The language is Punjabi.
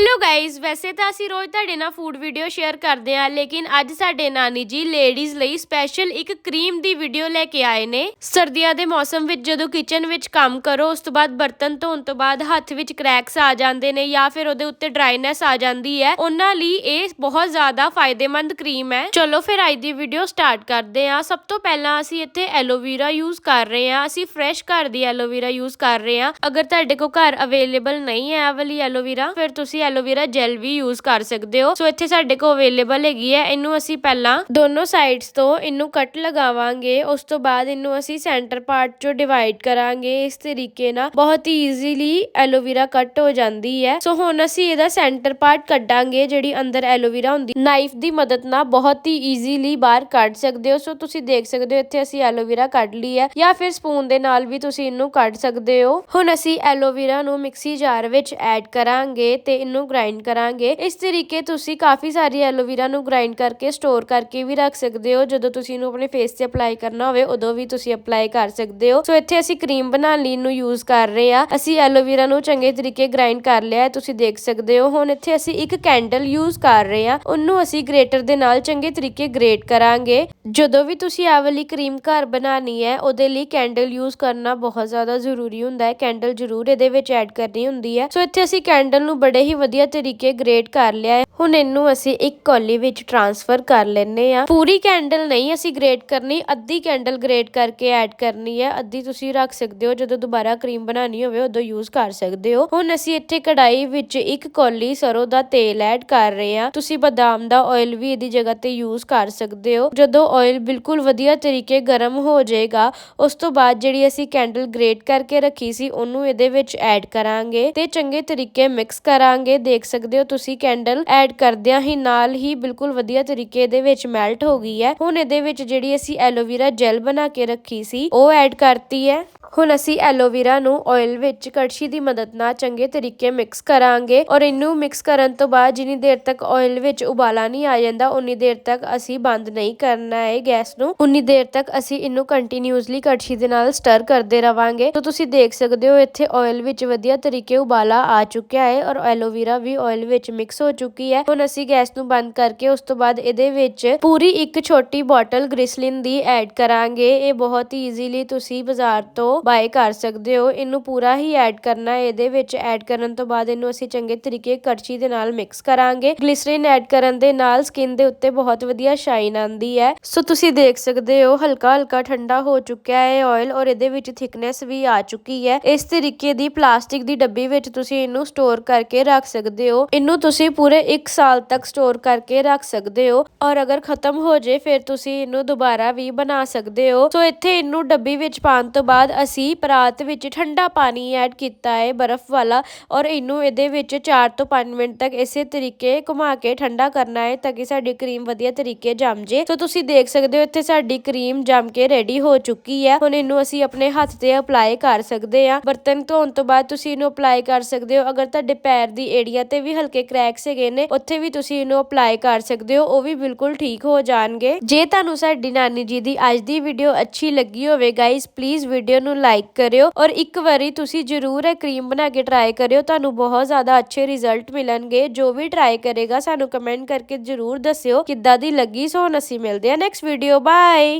ਹੈਲੋ ਗਾਇਜ਼ ਵੈਸੇ ਤਾਂ ਅਸੀਂ ਰੋਜ਼ ਤੁਹਾਡੇ ਨਾਲ ਫੂਡ ਵੀਡੀਓ ਸ਼ੇਅਰ ਕਰਦੇ ਹਾਂ, ਲੇਕਿਨ ਅੱਜ ਸਾਡੇ ਨਾਨੀ ਜੀ ਲੇਡੀਜ਼ ਲਈ ਸਪੈਸ਼ਲ ਇੱਕ ਕਰੀਮ ਦੀ ਵੀਡੀਓ ਲੈ ਕੇ ਆਏ ਨੇ। ਸਰਦੀਆਂ ਦੇ ਮੌਸਮ ਵਿੱਚ ਜਦੋਂ ਕਿਚਨ ਵਿੱਚ ਕੰਮ ਕਰੋ, ਉਸ ਤੋਂ ਬਾਅਦ ਬਰਤਨ ਧੋਣ ਤੋਂ ਬਾਅਦ ਹੱਥ ਵਿੱਚ ਕ੍ਰੈਕਸ ਆ ਜਾਂਦੇ ਨੇ ਜਾਂ ਫਿਰ ਉਹਦੇ ਉੱਤੇ ਡਰਾਈਨੈਸ ਆ ਜਾਂਦੀ ਹੈ। ਉਹਨਾਂ ਲਈ ਇਹ ਬਹੁਤ ਜ਼ਿਆਦਾ ਫਾਇਦੇਮੰਦ ਕਰੀਮ ਹੈ। ਚਲੋ ਫਿਰ ਅੱਜ ਦੀ ਵੀਡੀਓ ਸਟਾਰਟ ਕਰਦੇ ਹਾਂ। ਸਭ ਤੋਂ ਪਹਿਲਾਂ ਅਸੀਂ ਇੱਥੇ ਐਲੋਵੀਰਾ ਯੂਜ਼ ਕਰ ਰਹੇ ਹਾਂ। ਅਸੀਂ ਫਰੈਸ਼ ਘਰ ਦੀ ਐਲੋਵੀਰਾ ਯੂਜ਼ ਕਰ ਰਹੇ ਹਾਂ। ਅਗਰ ਤੁਹਾਡੇ ਕੋਲ ਘਰ ਅਵੇਲੇਬਲ ਨਹੀਂ ਹੈ ਵਾਲੀ ਐਲੋਵੀਰਾ ਫਿਰ ਤੁਸੀਂ ਐਲੋਵੀਰਾ ਜੈਲ ਵੀ ਯੂਜ਼ ਕਰ ਸਕਦੇ ਹੋ। ਸੋ ਇੱਥੇ ਸਾਡੇ ਕੋਲ ਅਵੇਲੇਬਲ ਹੈਗੀ ਹੈ। ਇਹਨੂੰ ਅਸੀਂ ਪਹਿਲਾਂ ਦੋਨੋਂ ਸਾਈਡਸ ਤੋਂ ਇਹਨੂੰ ਕੱਟ ਲਗਾਵਾਂਗੇ। ਉਸ ਤੋਂ ਬਾਅਦ ਇਹਨੂੰ ਅਸੀਂ ਸੈਂਟਰ ਪਾਰਟ ਚੋਂ ਡਿਵਾਈਡ ਕਰਾਂਗੇ। ਇਸ ਤਰੀਕੇ ਨਾਲ ਬਹੁਤ ਹੀ ਈਜ਼ੀਲੀ ਐਲੋਵੀਰਾ ਕੱਟ ਹੋ ਜਾਂਦੀ ਹੈ। ਸੋ ਹੁਣ ਅਸੀਂ ਇਹਦਾ ਸੈਂਟਰ ਪਾਰਟ ਕੱਢਾਂਗੇ, ਜਿਹੜੀ ਅੰਦਰ ਐਲੋਵੀਰਾ ਹੁੰਦੀ। ਨਾਈਫ ਦੀ ਮਦਦ ਨਾਲ ਬਹੁਤ ਹੀ ਈਜ਼ੀਲੀ ਬਾਹਰ ਕੱਢ ਸਕਦੇ ਹੋ। ਸੋ ਤੁਸੀਂ ਦੇਖ ਸਕਦੇ ਹੋ, ਇੱਥੇ ਅਸੀਂ ਐਲੋਵੀਰਾ ਕੱਢ ਲਈ ਹੈ। ਜਾਂ ਫਿਰ ਸਪੂਨ ਦੇ ਨਾਲ ਵੀ ਤੁਸੀਂ ਇਹਨੂੰ ਕੱਢ ਸਕਦੇ ਹੋ। ਹੁਣ ਅਸੀਂ ਐਲੋਵੀਰਾ ਨੂੰ ਮਿਕਸੀ ਜਾਰ ਵਿੱਚ ਐਡ ਕਰਾਂਗੇ ਤੇ ਇਹਨੂੰ ਗ੍ਰਾਈਂਡ ਕਰਾਂਗੇ। ਇਸ ਤਰੀਕੇ ਤੁਸੀਂ ਕਾਫੀ ਸਾਰੀ ਐਲੋਵੀਰਾ ਨੂੰ ਗ੍ਰਾਈਂਡ ਕਰਕੇ ਸਟੋਰ ਕਰਕੇ ਵੀ ਰੱਖ ਸਕਦੇ ਹੋ। ਜਦੋਂ ਤੁਸੀਂ ਇਹਨੂੰ ਆਪਣੇ ਫੇਸ ਤੇ ਅਪਲਾਈ ਕਰਨਾ ਹੋਵੇ, ਉਦੋਂ ਵੀ ਤੁਸੀਂ ਅਪਲਾਈ ਕਰ ਸਕਦੇ ਹੋ। ਸੋ ਇੱਥੇ ਅਸੀਂ ਕਰੀਮ ਬਣਾਉਣ ਲਈ ਇਹਨੂੰ ਯੂਜ਼ ਕਰ ਰਹੇ ਆ ਅਸੀਂ ਐਲੋਵੀਰਾ ਨੂੰ ਚੰਗੇ ਤਰੀਕੇ ਗ੍ਰਾਈਂਡ ਕਰ ਲਿਆ ਹੈ, ਤੁਸੀਂ ਦੇਖ ਸਕਦੇ ਹੋ। ਹੁਣ ਇੱਥੇ ਅਸੀਂ ਇੱਕ ਕੈਂਡਲ ਯੂਜ਼ ਕਰ ਰਹੇ ਆ ਉਹਨੂੰ ਅਸੀਂ ਗ੍ਰੇਟਰ ਦੇ ਨਾਲ ਚੰਗੇ ਤਰੀਕੇ ਗ੍ਰੇਟ ਕਰਾਂਗੇ। ਜਦੋਂ ਵੀ ਤੁਸੀਂ ਆ ਵਾਲੀ ਕਰੀਮ ਘਰ ਬਣਾਉਣੀ ਹੈ, ਉਹਦੇ ਲਈ ਕੈਂਡਲ ਯੂਜ਼ ਕਰਨਾ ਬਹੁਤ ਜ਼ਿਆਦਾ ਜ਼ਰੂਰੀ ਹੁੰਦਾ ਹੈ। ਕੈਂਡਲ ਜ਼ਰੂਰ ਇਹਦੇ ਵਿੱਚ ਐਡ ਕਰਨੀ ਹੁੰਦੀ ਹੈ। ਸੋ ਇੱਥੇ ਅਸੀਂ ਕੈਂਡਲ ਨੂੰ ਬੜੇ ਹੀ ਵਧੀਆ ਤਰੀਕੇ ਗ੍ਰੇਟ ਕਰ ਲਿਆ ਹੈ। ਹੁਣ ਇਹਨੂੰ ਅਸੀਂ ਇੱਕ ਕੌਲੀ ਵਿੱਚ ਟ੍ਰਾਂਸਫਰ ਕਰ ਲੈਨੇ ਆ ਪੂਰੀ ਕੈਂਡਲ ਨਹੀਂ ਅਸੀਂ ਗ੍ਰੇਟ ਕਰਨੀ, ਅੱਧੀ ਕੈਂਡਲ ਗ੍ਰੇਟ ਕਰਕੇ ਐਡ ਕਰਨੀ ਹੈ। ਅੱਧੀ ਤੁਸੀਂ ਰੱਖ ਸਕਦੇ ਹੋ, ਜਦੋਂ ਦੁਬਾਰਾ ਕਰੀਮ ਬਣਾਉਣੀ ਹੋਵੇ, ਉਦੋਂ ਯੂਜ਼ ਕਰ ਸਕਦੇ ਹੋ। ਹੁਣ ਅਸੀਂ ਇੱਥੇ ਕੜਾਈ ਵਿੱਚ ਇੱਕ ਕੌਲੀ ਸਰੋਂ ਦਾ ਤੇਲ ਐਡ ਕਰ ਰਹੇ ਹਾਂ। ਤੁਸੀਂ ਬਦਾਮ ਦਾ ਆਇਲ ਵੀ ਇਹਦੀ ਜਗ੍ਹਾ ਤੇ ਯੂਜ਼ ਕਰ ਸਕਦੇ ਹੋ। ਜਦੋਂ ਆਇਲ ਬਿਲਕੁਲ ਵਧੀਆ ਤਰੀਕੇ ਗਰਮ ਹੋ ਜਾਏਗਾ, ਉਸ ਤੋਂ ਬਾਅਦ ਜਿਹੜੀ ਅਸੀਂ ਕੈਂਡਲ ਗ੍ਰੇਟ ਕਰਕੇ ਰੱਖੀ ਸੀ, ਉਹਨੂੰ ਇਹਦੇ ਵਿੱਚ ਐਡ ਕਰਾਂਗੇ ਤੇ ਚੰਗੇ ਤਰੀਕੇ ਮਿਕਸ ਕਰਾਂਗੇ। ਦੇਖ ਸਕਦੇ ਹੋ ਤੁਸੀਂ ਕੈਂਡਲ ਐਡ ਕਰਦਿਆਂ ਹੀ ਨਾਲ ਹੀ ਬਿਲਕੁਲ ਵਧੀਆ ਤਰੀਕੇ ਦੇ ਵਿੱਚ ਮੈਲਟ ਹੋ ਗਈ ਹੈ। ਹੁਣ ਇਹਦੇ ਵਿੱਚ ਜਿਹੜੀ ਅਸੀਂ ਐਲੋਵੀਰਾ ਜੈਲ ਬਣਾ ਕੇ ਰੱਖੀ ਸੀ, ਉਹ ਐਡ ਕਰਤੀ ਹੈ। ਹੁਣ ਅਸੀਂ ਐਲੋਵੀਰਾ ਨੂੰ ਆਇਲ ਵਿੱਚ ਕੜਛੀ ਦੀ ਮਦਦ ਨਾਲ ਚੰਗੇ ਤਰੀਕੇ ਮਿਕਸ ਕਰਾਂਗੇ ਔਰ ਇਹਨੂੰ ਮਿਕਸ ਕਰਨ ਤੋਂ ਬਾਅਦ ਜਿੰਨੀ ਦੇਰ ਤੱਕ ਆਇਲ ਵਿੱਚ ਉਬਾਲਾ ਨਹੀਂ ਆ ਜਾਂਦਾ, ਉਨੀ ਦੇਰ ਤੱਕ ਅਸੀਂ ਬੰਦ ਨਹੀਂ ਕਰਨਾ ਹੈ ਗੈਸ ਨੂੰ। ਉਨੀ ਦੇਰ ਤੱਕ ਅਸੀਂ ਇਹਨੂੰ ਕੰਟੀਨਿਊਸਲੀ ਕੜਛੀ ਦੇ ਨਾਲ ਸਟਰ ਕਰਦੇ ਰਵਾਂਗੇ। ਤਾਂ ਤੁਸੀਂ ਦੇਖ ਸਕਦੇ ਹੋ ਇੱਥੇ ਆਇਲ ਵਿੱਚ ਵਧੀਆ ਤਰੀਕੇ ਉਬਾਲਾ ਆ ਚੁੱਕਿਆ ਹੈ ਔਰ ਐਲੋਵੀਰਾ ਵੀ ਆਇਲ ਵਿੱਚ ਮਿਕਸ ਹੋ ਚੁੱਕੀ ਹੈ, ਹੁਣ ਅਸੀਂ ਗੈਸ ਨੂੰ ਬੰਦ ਕਰਕੇ ਉਸ ਤੋਂ ਬਾਅਦ ਇਹਦੇ ਵਿੱਚ ਪੂਰੀ ਇੱਕ ਛੋਟੀ ਬੋਟਲ ਗ੍ਰਿਸਲਿਨ ਦੀ ਐਡ ਕਰਾਂਗੇ। ਇਹ ਬਹੁਤ ਹੀ ਈਜ਼ੀਲੀ ਤੁਸੀਂ ਬਾਜ਼ਾਰ ਤੋਂ ਬਾਏ ਕਰ ਸਕਦੇ ਹੋ। ਇਹਨੂੰ ਪੂਰਾ ਹੀ ਐਡ ਕਰਨਾ ਹੈ। ਇਹਦੇ ਵਿੱਚ ਐਡ ਕਰਨ ਤੋਂ ਬਾਅਦ ਇਹਨੂੰ ਅਸੀਂ ਚੰਗੇ ਤਰੀਕੇ ਕੜਛੀ ਦੇ ਨਾਲ ਮਿਕਸ ਕਰਾਂਗੇ। ਗਲਿਸਰੀਨ ਐਡ ਕਰਨ ਦੇ ਨਾਲ ਸਕਿਨ ਦੇ ਉੱਤੇ ਬਹੁਤ ਵਧੀਆ ਸ਼ਾਈਨ ਆਂਦੀ ਹੈ। ਸੋ ਤੁਸੀਂ ਦੇਖ ਸਕਦੇ ਹੋ ਹਲਕਾ ਹਲਕਾ ਠੰਡਾ ਹੋ ਚੁੱਕਿਆ ਹੈ ਆਇਲ ਔਰ ਇਹਦੇ ਵਿੱਚ ਥਿਕਨੈਸ ਵੀ ਆ ਚੁੱਕੀ ਹੈ। ਇਸ ਤਰੀਕੇ ਦੀ ਪਲਾਸਟਿਕ ਦੀ ਡੱਬੀ ਵਿੱਚ ਤੁਸੀਂ ਇਹਨੂੰ ਸਟੋਰ ਕਰਕੇ ਰੱਖ ਸਕਦੇ ਹੋ। ਇਹਨੂੰ ਤੁਸੀਂ ਪੂਰੇ 1 ਸਾਲ ਤੱਕ ਸਟੋਰ ਕਰਕੇ ਰੱਖ ਸਕਦੇ ਹੋ। ਔਰ ਅਗਰ ਖਤਮ ਹੋ ਜੇ, ਫਿਰ ਤੁਸੀਂ ਇਹਨੂੰ ਦੁਬਾਰਾ ਵੀ ਬਣਾ ਸਕਦੇ ਹੋ। ਸੋ ਇੱਥੇ ਇਹਨੂੰ ਡੱਬੀ ਵਿੱਚ ਪਾਉਣ ਤੋਂ ਬਾਅਦ ਅਸੀਂ ਪਰਾਤ ਵਿੱਚ ਠੰਡਾ ਪਾਣੀ ਐਡ ਕੀਤਾ ਹੈ ਬਰਫ਼ ਵਾਲਾ। ਔਰ ਇਹਨੂੰ ਇਹਦੇ ਵਿੱਚ 4 ਤੋਂ 5 ਮਿੰਟ ਤੱਕ ਇਸੇ ਤਰੀਕੇ ਘੁਮਾ ਕੇ ਠੰਡਾ ਕਰਨਾ ਹੈ ਤਾਂ ਕਿ ਸਾਡੀ ਕਰੀਮ ਵਧੀਆ ਤਰੀਕੇ ਜੰਮ ਜੇ। ਸੋ ਤੁਸੀਂ ਦੇਖ ਸਕਦੇ ਹੋ, ਇੱਥੇ ਸਾਡੀ ਕਰੀਮ ਜੰਮ ਕੇ ਰੈਡੀ ਹੋ ਚੁੱਕੀ ਹੈ। ਹੁਣ ਇਹਨੂੰ ਅਸੀਂ ਆਪਣੇ ਹੱਥ ਤੇ ਅਪਲਾਈ ਕਰ ਸਕਦੇ ਹਾਂ। ਬਰਤਨ ਧੋਣ ਤੋਂ ਬਾਅਦ ਤੁਸੀਂ ਇਹਨੂੰ ਅਪਲਾਈ ਕਰ ਸਕਦੇ ਹੋ। ਅਗਰ ਤੁਹਾਡੇ ਪੈਰ ਦੀ ਏਰੀਆ ਤੇ ਵੀ ਹਲਕੇ ਕ੍ਰੈਕਸ ਹੈਗੇ ਨੇ, ਉੱਥੇ ਵੀ ਤੁਸੀਂ ਇਹਨੂੰ ਅਪਲਾਈ ਕਰ ਸਕਦੇ ਹੋ, ਉਹ ਵੀ ਬਿਲਕੁਲ ਠੀਕ ਹੋ ਜਾਣਗੇ। ਜੇ ਤੁਹਾਨੂੰ ਸਾਡੀ ਨਾਨੀ ਜੀ ਦੀ ਅੱਜ ਦੀ ਵੀਡੀਓ ਅੱਛੀ ਲੱਗੀ ਹੋਵੇ ਗਾਇਸ ਪਲੀਜ਼ ਵੀਡੀਓ ਨੂੰ ਲਾਈਕ ਕਰਿਓ ਔਰ ਇੱਕ ਵਾਰੀ ਤੁਸੀਂ ਜਰੂਰ ਇਹ ਕਰੀਮ ਬਣਾ ਕੇ ਟਰਾਈ ਕਰਿਓ, ਤੁਹਾਨੂੰ ਬਹੁਤ ਜ਼ਿਆਦਾ ਅੱਛੇ ਰਿਜ਼ਲਟ ਮਿਲਣਗੇ। ਜੋ ਵੀ ਟਰਾਈ ਕਰੇਗਾ, ਸਾਨੂੰ ਕਮੈਂਟ ਕਰਕੇ ਜਰੂਰ ਦੱਸਿਓ ਕਿੱਦਾਂ ਦੀ ਲੱਗੀ। ਸੋ ਹੁਣ ਅਸੀਂ ਮਿਲਦੇ ਹਾਂ ਨੈਕਸਟ ਵੀਡੀਓ ਬਾਏ